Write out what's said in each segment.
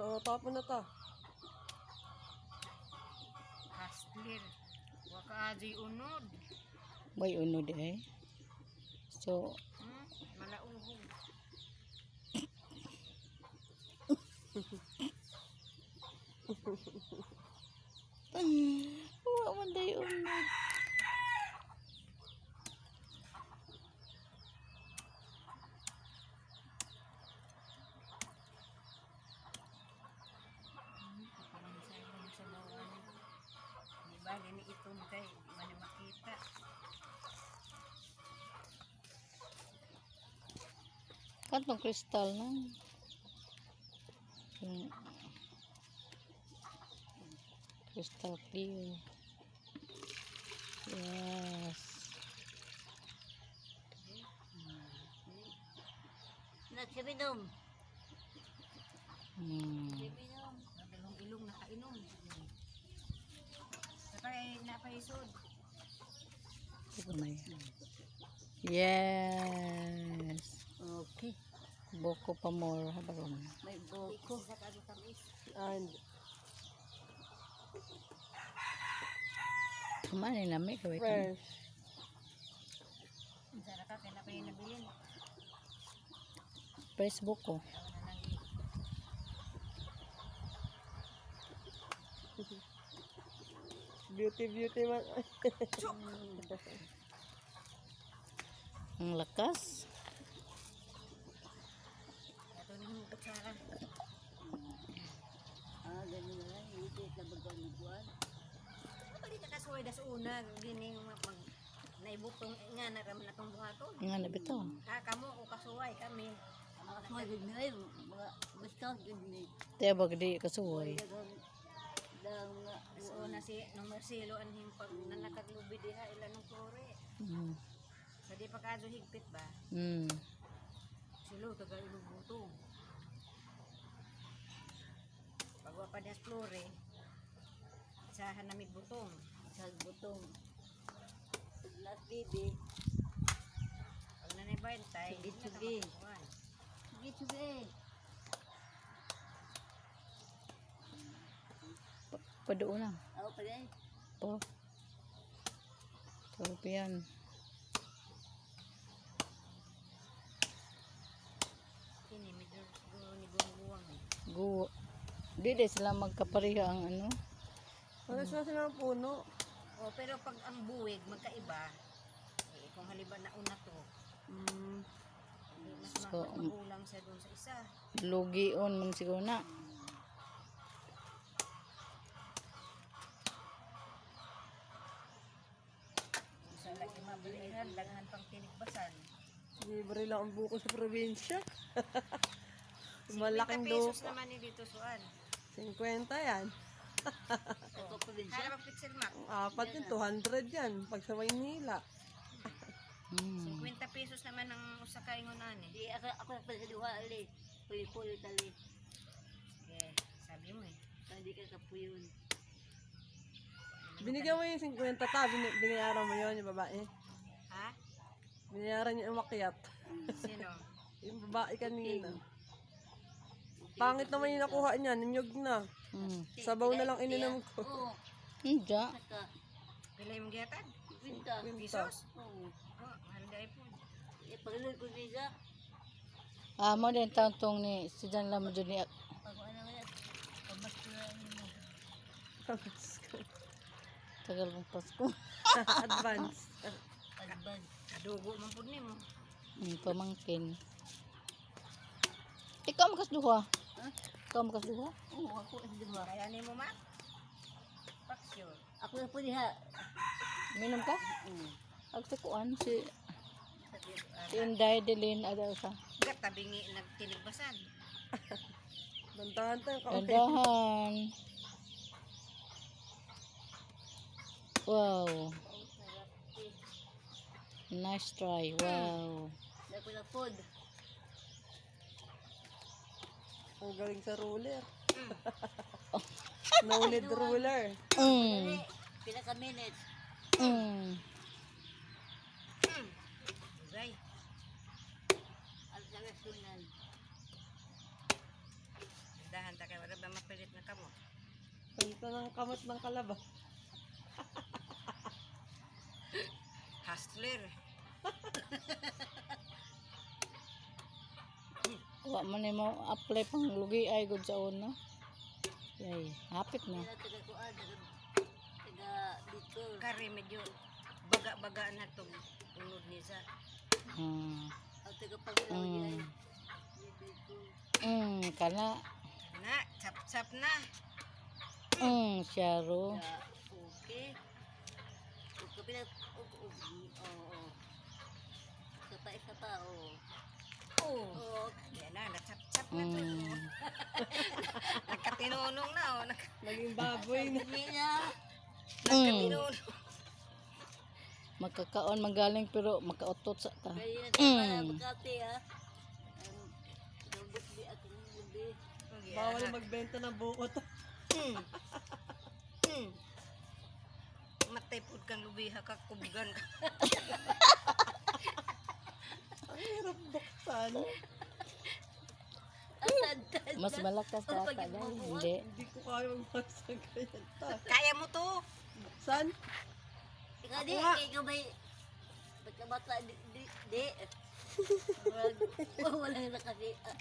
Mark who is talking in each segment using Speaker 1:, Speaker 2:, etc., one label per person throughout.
Speaker 1: Oo, tapon na ta.
Speaker 2: Hustler. Waka ajoy unod.
Speaker 3: May unod eh. So,
Speaker 2: Hmm? Malauhog.
Speaker 3: Wa man day unod.
Speaker 2: Parang sa ibang sa bawan. Di ba, gani itong kay, di ba na makita.
Speaker 3: Kantong kristal na. Yung crystal clear. Yes.
Speaker 2: Nagsibidom.
Speaker 3: Hmm.
Speaker 2: Sibidom. Dalong ilong nakainom. Saka ay napaisod.
Speaker 3: Yes. Boko pa more. Habaron.
Speaker 2: May boko.
Speaker 1: And,
Speaker 3: Kumain na may gawin ka.
Speaker 1: fresh.
Speaker 2: Sana ka, kaya na pa yung nabilin.
Speaker 3: Press boko.
Speaker 1: Beauty, beauty man.
Speaker 3: Ang lakas.
Speaker 2: Ito na yung kutsara.
Speaker 4: Ah, ganun na lang. Hindi ka bagang nagbuwan.
Speaker 2: Ano di ka kasuway das una, gining mag naibutong nga na raman na itong buhaton.
Speaker 3: Nga na bito.
Speaker 2: Ha, kamo o kasuway kami.
Speaker 4: Mga suwagin nila yung mga basta ganyan.
Speaker 3: Tiya bag di kasuway.
Speaker 2: So na si nung Marcelo anhing pag nanakaglubi diha ila ng klore.
Speaker 3: Hmm.
Speaker 2: Sa di pa kadto higpit ba?
Speaker 3: Hmm.
Speaker 2: Silo taga ilubutong. Pagwa pa das klore. Isahan na mig butong.
Speaker 4: sa butong. Last baby.
Speaker 2: Pag nanay bantay,
Speaker 4: Sige,
Speaker 2: hindi na
Speaker 4: sige.
Speaker 2: makakuhan.
Speaker 4: Sige, sige.
Speaker 3: Pado lang.
Speaker 4: Ako pa rin.
Speaker 3: Po. Sarap yan.
Speaker 2: Kini medyo ni guwang eh.
Speaker 3: Guwo. Di di sila magkapareha ang ano.
Speaker 1: Ano sila sila ng puno?
Speaker 2: O pero pag ang buwig magkaiba, eh, kung halimbawa na una to,
Speaker 1: Mm,
Speaker 2: eh, mas
Speaker 3: So,
Speaker 2: ma- magulang siya doon sa isa.
Speaker 3: Lugion man siguro na.
Speaker 2: Sa laki mabalihan, daghan pang tinigbasan.
Speaker 1: libre lang ang buko sa probinsya.
Speaker 2: 50
Speaker 1: Malaking
Speaker 2: pesos
Speaker 1: lupa.
Speaker 2: naman ni dito suan.
Speaker 1: 50 yan.
Speaker 2: Harap ang pixel map.
Speaker 1: Apat yun, 200 yan. Pag sa Maynila.
Speaker 3: Hmm.
Speaker 2: 50 pesos naman ang usa ka ingonan eh.
Speaker 4: Di, ako, ako na pala sa duha, ali. Puli-puli tali.
Speaker 2: Sige, sabi mo eh.
Speaker 4: Hindi ka kapuyon.
Speaker 1: Binigyan mo yung 50 ta, bin- binayaran mo yun, yung babae.
Speaker 2: Ha?
Speaker 1: Binayaran niya yung makyat.
Speaker 2: Sino?
Speaker 1: Yung babae kanina. Pangit naman yung nakuha niya, ninyog na.
Speaker 3: Hmm.
Speaker 1: Sabaw na lang ininom ko.
Speaker 4: Oo.
Speaker 3: Hindi.
Speaker 4: Naka,
Speaker 2: Pila yung gihatag?
Speaker 4: pinta.
Speaker 2: Pesos?
Speaker 4: Oo.
Speaker 2: Oh, dahil po.
Speaker 4: Eh, paganood ko niya,
Speaker 3: Ah, mo din taon tong ni si Jan Lam dyan ni
Speaker 4: pag ano nga pagmas ko na ano,
Speaker 3: tagal mong Pasko.
Speaker 1: Advance.
Speaker 4: advance.
Speaker 2: Kadugo man po ni mo.
Speaker 3: Hmm, pamangkin. Ikaw makas duha. Ikaw makas duha.
Speaker 4: Oo, ako ang duha.
Speaker 2: Kaya ni mo mak? Paksyo.
Speaker 4: Ako na po diha.
Speaker 3: Minom ka?
Speaker 4: Oo.
Speaker 3: Agsukuan si si Inday Delin ada sa.
Speaker 2: Gat tabingi nagtinigbasan.
Speaker 1: Dantahan tayo.
Speaker 3: Dandahan. Wow. Nice try. Wow.
Speaker 4: Dako na food.
Speaker 1: Ang galing sa ruler. no need ruler.
Speaker 3: Mm.
Speaker 4: Pila ka minutes.
Speaker 3: Mm.
Speaker 2: Gay.
Speaker 4: Ang lagas.
Speaker 2: Dahan ta kay wala ba mapilit na kamo?
Speaker 1: Kanta ng kamot ng kalaba.
Speaker 2: Hustler.
Speaker 3: Wa man ni mo apply pang lugi ay gud sa una. Yay, hapit na.
Speaker 4: Taga kuan, taga dito.
Speaker 2: Kari medyo baga-baga na to unod ni sa.
Speaker 3: Hmm.
Speaker 4: Ang taga paglaw
Speaker 3: Mm. Mm, kana.
Speaker 2: Na, sap-sap na.
Speaker 3: Mm, syaro.
Speaker 4: Okay. Huwag ka pinag... Oo, oo, oo. Isa pa, isa pa, oo.
Speaker 2: Oo.
Speaker 4: Oo.
Speaker 2: Yan na, nasap-sap na to.
Speaker 3: Mm.
Speaker 2: Nagkatinunong na oh. Nag-
Speaker 1: Naging baboy na.
Speaker 4: Niya.
Speaker 2: Nagkatinunong.
Speaker 3: Magkakaon magaling pero makautot sa ta.
Speaker 4: Kaya
Speaker 3: Mm.
Speaker 4: Makati, ha. Gabi.
Speaker 1: Bawal magbenta ng bukot.
Speaker 2: Hmm. Hmm. Matay pud kang lubiha ka kubgan.
Speaker 1: Ang hirap buksan.
Speaker 3: Mas malakas sa
Speaker 4: pag
Speaker 3: ata
Speaker 4: mabuhat?
Speaker 3: hindi.
Speaker 1: Hindi ko kaya ta.
Speaker 2: Kaya mo to.
Speaker 1: San?
Speaker 4: Ikaw di, ikaw may... Pagkabata, di, di, di. Wag- Wala na kasi. ah.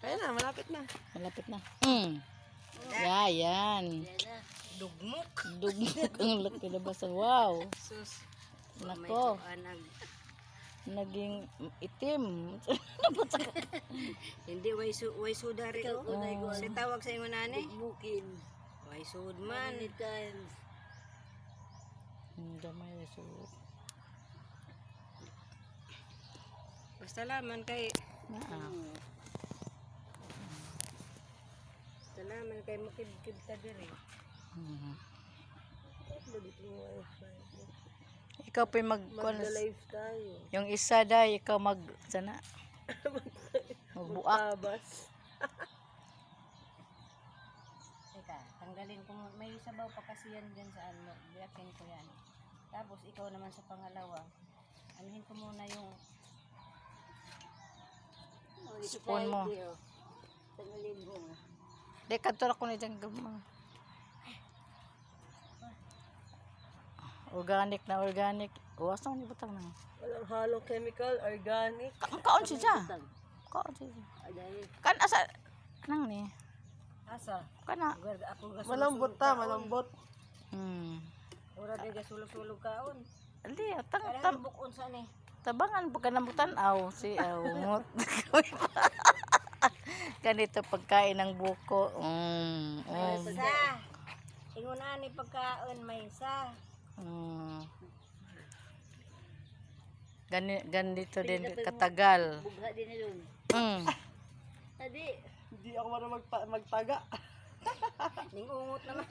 Speaker 1: Kaya na, malapit na.
Speaker 3: Malapit na. Mm. Yeah, yan.
Speaker 4: Yan na.
Speaker 2: Dugmok.
Speaker 3: Dugmok ang laki na basa. Wow.
Speaker 2: Sus.
Speaker 3: Nako.
Speaker 2: May.
Speaker 3: Naging itim.
Speaker 2: Hindi way su way sudari
Speaker 4: Ikaw,
Speaker 2: ko.
Speaker 4: ko.
Speaker 2: Si tawag sa inyo nani.
Speaker 4: Mukin.
Speaker 2: Way sud man.
Speaker 4: Many times.
Speaker 3: Mm, Gamay na so.
Speaker 2: Basta laman kay
Speaker 3: Naa.
Speaker 2: salaman kay makib-kib ta diri.
Speaker 3: Mhm.
Speaker 1: Balik mo wifi.
Speaker 3: Ikaw pa mag
Speaker 1: Magda-live tayo.
Speaker 3: yung isa day ikaw mag sana magbuak
Speaker 1: Tabas.
Speaker 2: Teka, tanggalin ko may sabaw pa kasi yan dyan sa ano, biyakin ko yan. Tapos ikaw naman sa pangalawa. Anuhin ko muna yung
Speaker 3: Spoon mo.
Speaker 4: Tanggalin mo.
Speaker 3: Di kadto ko ni dyan gamang. Organic na organic. Uwas na ni butang na.
Speaker 1: Walang halong chemical, organic.
Speaker 3: Ka kaon si siya.
Speaker 4: Tang.
Speaker 3: Kaon si siya.
Speaker 4: Adali.
Speaker 3: Kan asa nang ni.
Speaker 2: asa.
Speaker 3: Kana.
Speaker 1: Malambot ta, malambot.
Speaker 3: Hmm.
Speaker 2: Ura de gasulog-sulog kaon.
Speaker 3: Ali, tang tam,
Speaker 2: bukon sa ni.
Speaker 3: tabangan pagka namutan aw si aw mut. Ganito pagkain ng buko. Mm. Mm.
Speaker 2: Sa. Ingon ani pagkaon may sa.
Speaker 3: Mm. Gani, ganito din katagal.
Speaker 4: Bugha din na doon.
Speaker 3: Mm.
Speaker 4: Adi.
Speaker 1: Hindi ako marunong magpa- magtaga.
Speaker 2: Ning ungot naman.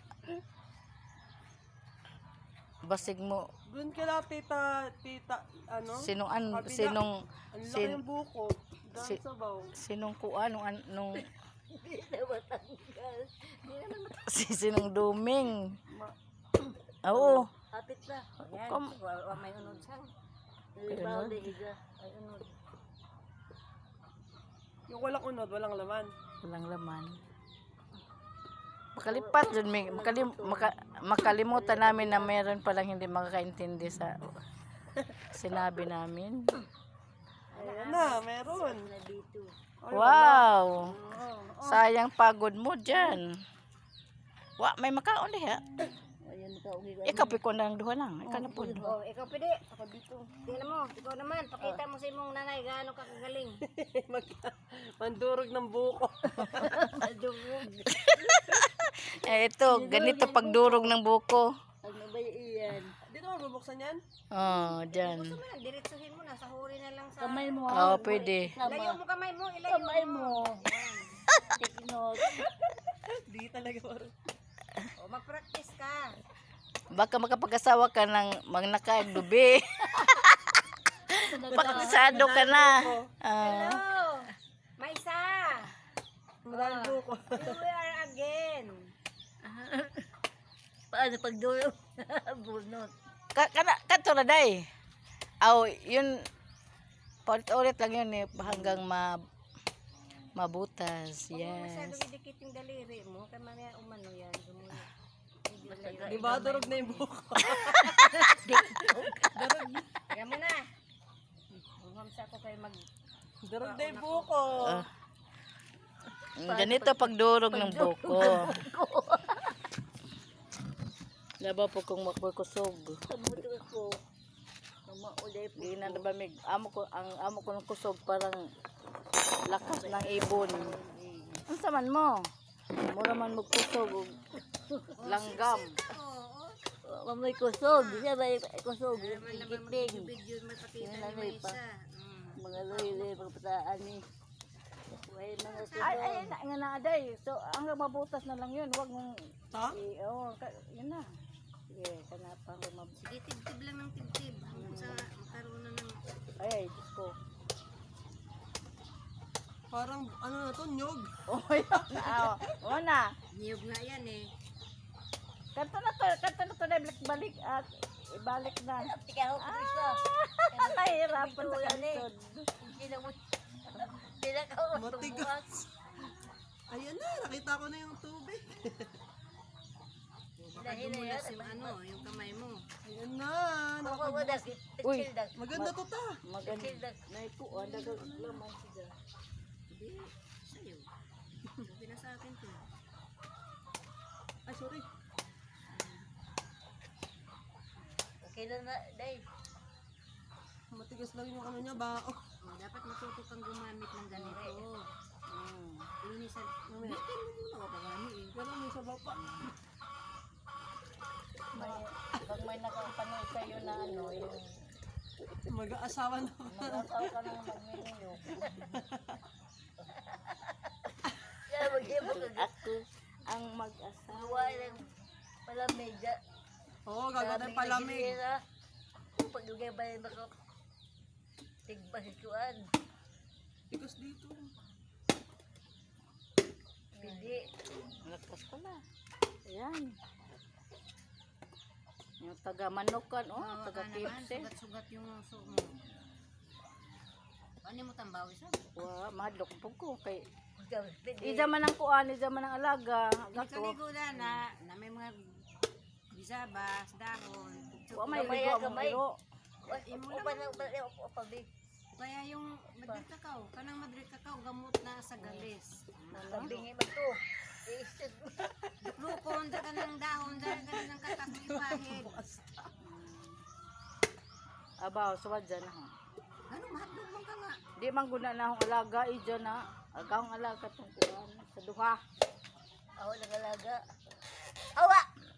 Speaker 3: Basig mo
Speaker 1: Doon kila tita, tita, ano?
Speaker 3: sinong an
Speaker 1: Kabila.
Speaker 3: sinong
Speaker 1: laki
Speaker 3: sin-
Speaker 1: ng buko. Dahil
Speaker 3: si-
Speaker 1: sabaw.
Speaker 3: sinong kuan nung an- nung
Speaker 4: Hindi na matanggal. Hindi naman
Speaker 3: si sinong duming.
Speaker 1: Ma-
Speaker 3: Oo.
Speaker 4: Kapit na.
Speaker 2: Yan.
Speaker 3: Kom-
Speaker 2: Wa, may unod sa.
Speaker 4: Nalibaw na higa.
Speaker 2: Ay unod.
Speaker 1: Yung walang unod, walang laman.
Speaker 3: Walang laman. Makalipat dun, may, makalim, maka, makalimutan namin na meron palang hindi makakaintindi sa sinabi namin.
Speaker 1: Ayan na, meron.
Speaker 3: Wow! Sayang pagod mo dyan. Wa, may makaon diha. Ikaw piko na ang duha lang. Ikaw na po.
Speaker 2: Oh, ikaw pwede. Ako dito. Tingnan mo, ikaw naman. Pakita mo sa imong nanay gaano ka kagaling.
Speaker 1: Mag- Mandurog ng buko.
Speaker 3: Eh, ito, ganito pagdurog ng buko.
Speaker 4: Ang nabay iyan.
Speaker 1: Dito mo bubuksan yan?
Speaker 3: Oh, dyan.
Speaker 2: Gusto mo lang, diretsuhin mo na. Sahuri na lang sa...
Speaker 4: Kamay mo.
Speaker 3: Oo, pwede.
Speaker 2: Layo mo kamay mo, ilayo
Speaker 4: Kamay
Speaker 2: mo.
Speaker 4: mo. Take note.
Speaker 1: Di talaga.
Speaker 2: O, mag-practice ka.
Speaker 3: Baka makapag-asawa ka ng magnakaag dubi. Pakasado ka na. Ah,
Speaker 2: Hello! Maisa!
Speaker 1: Maraming buko.
Speaker 2: Here we are again.
Speaker 4: Paano pag dulo? Bunot.
Speaker 3: ka kana kanto na day. Aw, yun paulit-ulit lang yun eh hanggang ma Mabutas,
Speaker 2: Huwag mo masyadong
Speaker 3: yes.
Speaker 2: idikit yung daliri mo. Kaya mamaya umano yan. Gumulo.
Speaker 1: Di ba durog na yung buko?
Speaker 2: Kaya mo na. Bumamsa ko kayo mag...
Speaker 1: Durog na yung buko.
Speaker 3: Ah. Ganito pagdurog ng buko. Laba po kung
Speaker 4: ulay po.
Speaker 3: Di na nabamig. Amo ko, ang amo ko ng kusog parang lakas ng ibon. Ang saman mo? Mura man magkusog. og Langgam.
Speaker 4: Mamay kusog. Siya ba kusog?
Speaker 2: Pakita
Speaker 4: Yan
Speaker 2: ni
Speaker 4: na, may pa.
Speaker 2: isa.
Speaker 4: Mga loy-loy, mga pataan ni. May mga
Speaker 3: Ay,
Speaker 4: kusog.
Speaker 3: ay, na, nga na, aday. So, hanggang mabutas na lang yun. Huwag mong,
Speaker 1: Ta?
Speaker 3: oh, ka, yun na. Sige, kanapa hanggang mabutas.
Speaker 2: Sige, tibtib lang ng tibtib. Sa magkaroon na ng...
Speaker 3: Ay, ay, Diyos ko.
Speaker 1: Parang ano na to, nyog.
Speaker 3: Oh, yun. Ah, oh, na.
Speaker 2: Niyog nga yan eh.
Speaker 3: Kanto na to, kanto na to na balik balik at ibalik na.
Speaker 4: Tika ho, Krista.
Speaker 3: Ah, nahihirapan sa kantod.
Speaker 4: Sila mo. Sila ka ho.
Speaker 1: Matigas. Ayan na, nakita ko na yung tubig.
Speaker 2: Baka dumulas yung ano, yung kamay mo.
Speaker 1: Ayan na.
Speaker 4: Mama
Speaker 1: Naka-
Speaker 4: mo na.
Speaker 3: Uy.
Speaker 1: Maganda to ta.
Speaker 3: Maganda. Naikuan, dagang laman siya.
Speaker 2: Hindi, sa'yo. Sabi na sa akin to.
Speaker 1: Ay, sorry.
Speaker 4: Okay lang na, day.
Speaker 1: Matigas lang yung ano niya, bao.
Speaker 2: Oh, dapat matuto kang gumamit ng ganito.
Speaker 3: Mm.
Speaker 2: Linisan.
Speaker 1: Mamaya.
Speaker 2: Bitin mo muna ako pagani eh.
Speaker 1: Pero may sabaw pa.
Speaker 3: May, pag may nakapanood sa'yo na ano, yung
Speaker 1: Mag-aasawa na.
Speaker 3: mag-asawa ka ng magninyo. Ako ang mag-asawa.
Speaker 4: Ng palamig.
Speaker 1: Oo, gagawin ng palamig.
Speaker 4: Pag lugay ba yung baka tigbahikuan.
Speaker 1: Tigas dito.
Speaker 4: Hindi.
Speaker 3: Lakas pala. Ayan. Yung taga Manukan, oh,
Speaker 2: Bawa
Speaker 3: taga Kipse.
Speaker 2: sugat-sugat yung uso mo. Paano mo tambawi sa?
Speaker 3: Wow, madok po ko. Kay. Ija man ang kuan, ija man ang alaga. Gato.
Speaker 2: kaligo na na, na may mga bisabas, dahon,
Speaker 3: Wa may ligo ang iro.
Speaker 2: Kaya yung Madrid Cacao, kanang Madrid Cacao, gamot na sa galis.
Speaker 4: Sabingi mo to. Isis mo.
Speaker 2: Lukon, da ka ng dahon, da ka ng katas ng ipahid.
Speaker 3: Abaw, suwad dyan na ha.
Speaker 2: Ano, mahadlog mo ka nga.
Speaker 3: Di man guna na akong alaga, ija na. Agawang alaga tong kuan sa duha.
Speaker 4: Ako nagalaga. Awa!